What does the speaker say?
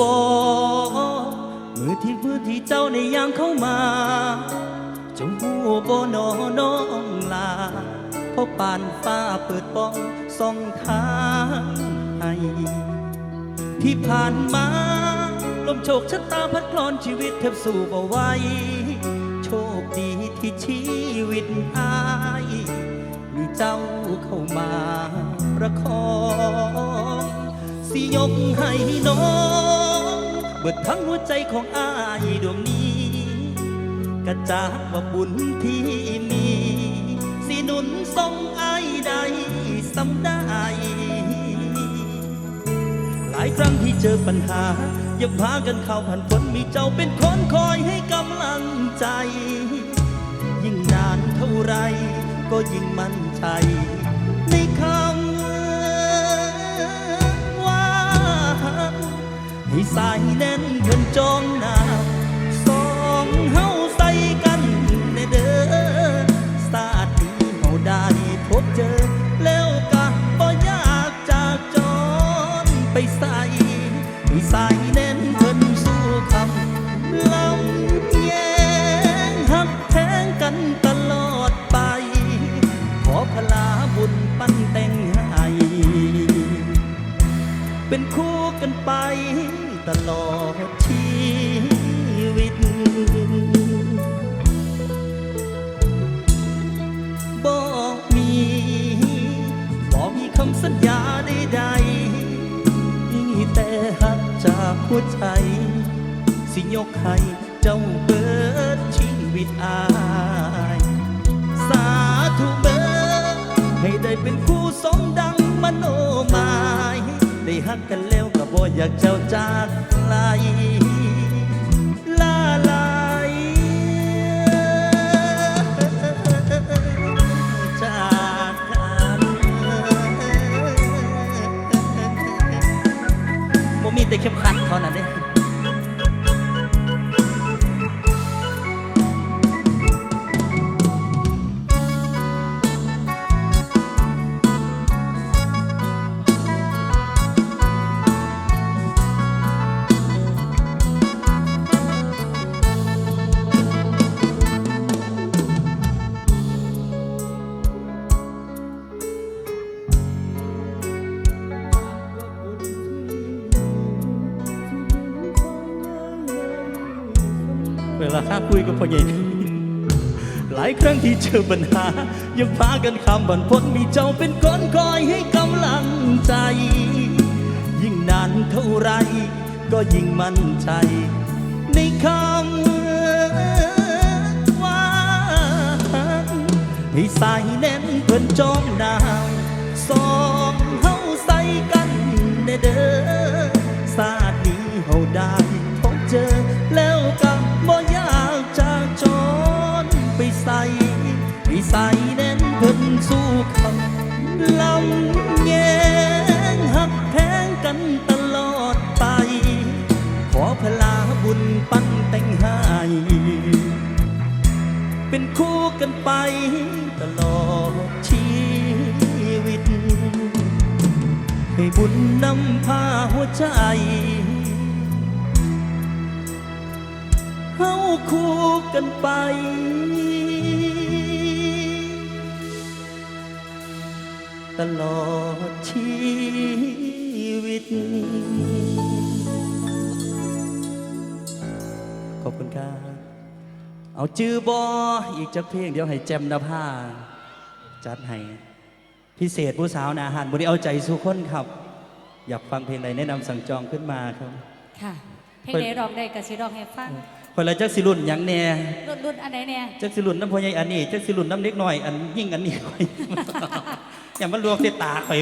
บอมือที่มือที่เจ้าในยามเข้ามา จงหูบอนอน้องลาเพราะปานฟ้าเปิดป้องส่องทางให้ที่ผ่านมา ลมโชคชะตาพัดกลอนชีวิตแทบสู้บ่ไหวโชคดีที่ชีวิตอายมีเจ้าเข้ามาประคอง สิยกให้น้องเบิดทั้งหัวใจของอายดวงนี้ กระจากว่าบุญที่มีสินุนทรงอายได้สำได้ หลายครั้งที่เจอปัญหา อย่าพากันเข้าผ่านฝนมีเจ้าเป็นคนคอยให้กำลังใจ ยิ่งนานเท่าไรก็ยิ่งมั่นใจในคำ สายแน่นเพิ่นจองหน้าสองเฮาใส่กันในเด้อสาดนี้เฮาได้พบเจอ แล้วก็บ่อยากจากจนไปใส่ใสาย ตลอดชีวิต บอกมี บอกมีคำสัญญาใดๆมีแต่หักจากหัวใจ สิยกให้เจ้าเบิดชีวิตอาย สาธุเบิดให้ได้เป็นคู่สมดังมโนหมาย ได้ฮักกันแล้ว อยากเจ้าจากไกลลาลายจากกันบ่มีแต่เข้มขัดเท่านั้นเด้ เวลาข้าคุยกับพ่อใหญ่หลายครั้งที่เจอปัญหา ยังพากันคำบันพ้นมีเจ้าเป็นคนคอยให้กำลังใจ ยิ่งนานเท่าไร ก็ยิ่งมั่นใจ ในคำว่าให้สายแน่นเพิ่อนจอมดาวสอง ใสให้ใส่แน่นเพิ่นสู้คำลำแยงหักแพงกันตลอดไป ขอพลาบุญปั้นแต่งให้เป็นคู่กันไปตลอดชีวิต ให้บุญนำพาหัวใจเฮาคู่กันไป ตลอดชีวิต ขอบคุณครับ เอาจื้อบออีกจักเพลงเดี๋ยวให้แจมนภาจัดให้พิเศษผู้สาวนาหารบริเอาใจสุคนครับ อยากฟังเพลงใดแนะนำสั่งจองขึ้นมาครับ ค่ะ เพลงไหนร้องได้กับสิร้องให้ฟังคนละจักสิรุ่นหยังแน่รุ่นรุ่นอันไหนเนี่ยจักสิรุ่นน้ำพอใหญ่อันนี้จักสิรุ่นน้ำเล็กหน่อย อันยิ่งอันนี้ข่ อย่ามันรวมเสตาข่อย